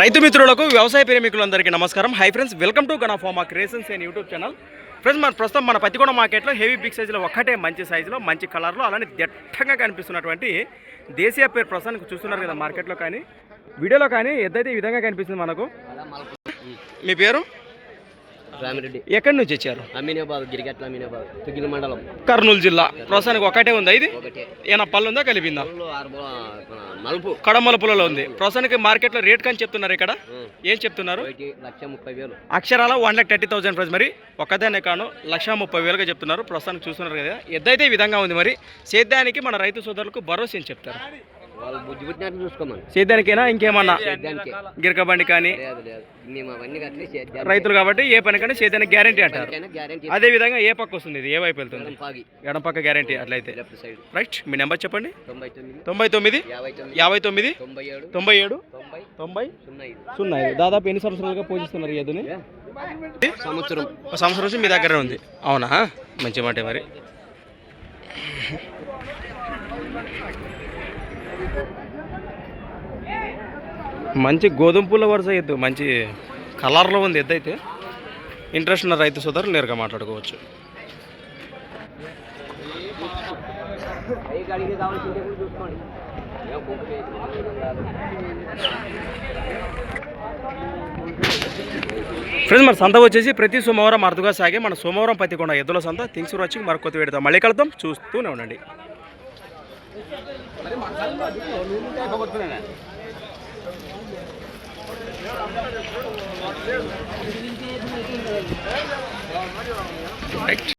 రైతు మిత్రులకు వ్యవసాయ ప్రేమికులందరికీ నమస్కారం. Hi friends welcome to గణఫార్మా creations and YouTube channel friends మన ప్రస్తుతం మన పత్తికొండ మార్కెట్లో హెవీ బిగ్ సైజులో ఒక్కటే మంచి సైజులో మంచి కలర్లో అలానే దట్టంగా కనిపిస్తున్నటువంటి దేశీయ పేరు ప్రస్తుతానికి చూస్తున్నారు కదా మార్కెట్లో కానీ వీడియోలో కానీ ఎద్దైతే ఈ విధంగా కనిపిస్తుంది మనకు. మీ పేరు? రామిరెడ్డి. ఎక్కడి నుంచి వచ్చారు? అమీనాబాద్ గిరిగట్ల అమీనాబాద్ తుగిలి మండలం. కర్నూలు జిల్లా. ప్రస్తుతానికి ఒకటే ఉందా ఇది? ఏమైనా పళ్ళు ఉందా? కలిపిందా? మలుపు కడమల పుల్లలో ఉంది. ప్రస్తుతానికి మార్కెట్లో రేట్ కానీ చెప్తున్నారు ఇక్కడ. ఏం చెప్తున్నారు? లక్ష ముప్పై వేలు. అక్షరాల one lakh thirty thousand price మరి. ఒక్కదానే కాను లక్ష ముప్పై వేలుగా చెప్తున్నారు. ప్రస్తుతానికి చూస్తున్నారు కదా. ఎద్దైతే ఈ విధంగా ఉంది మరి. సేద్యానికి మన రైతు సోదరులకు భరోసా ఏం చెప్తారు. వాళ్ళు బుద్ధి పుట్టినట్టు చూసుకోమని. సేద్యానికైనా? ఇంకేమన్నా? సేద్యానికి. గిరక బండి కానీ మేము అవన్నీ సేద్యానికి. రైతులు కాబట్టి ఏ పనికైనా సేద్యానికి గ్యారంటీ అంటారు. అదే విధంగా ఏ పక్క వస్తుంది ఇది? ఏ వైపు వెళ్తుంది? ఎడం పక్క గ్యారంటీ అట్లయితే. రైట్ మీ నెంబర్ చెప్పండి. తొంభై తొమ్మిది. యాభై తొమ్మిది. తొంభై ఏడు. తొంభై సున్నా ఐదు దాదాపు ఎన్ని సంవత్సరాలుగా పూజిస్తున్నారు ఈ ఎద్దుని సంవత్సరం. ఒక సంవత్సరం నుంచి మీ దగ్గరే ఉంది. అవునా? మంచి మాట మరి. మంచి గోధుమ పూల వరుస ఎద్దు మంచి కలర్లో ఉంది ఎద్దు అయితే. ఇంట్రెస్ట్ ఉన్న రైతు సోదరులు నేరుగా మాట్లాడుకోవచ్చు. ఫ్రెండ్స్ మన సంత వచ్చేసి ప్రతి సోమవారం అరుదుగా సాగే మన సోమవారం పత్తికొండ ఎద్దుల సంత. తింగ్సూరు వచ్చి మరొక కొత్త పెడతాం మళ్ళీ కలుద్దాం. చూస్తూనే ఉండండి. రైట్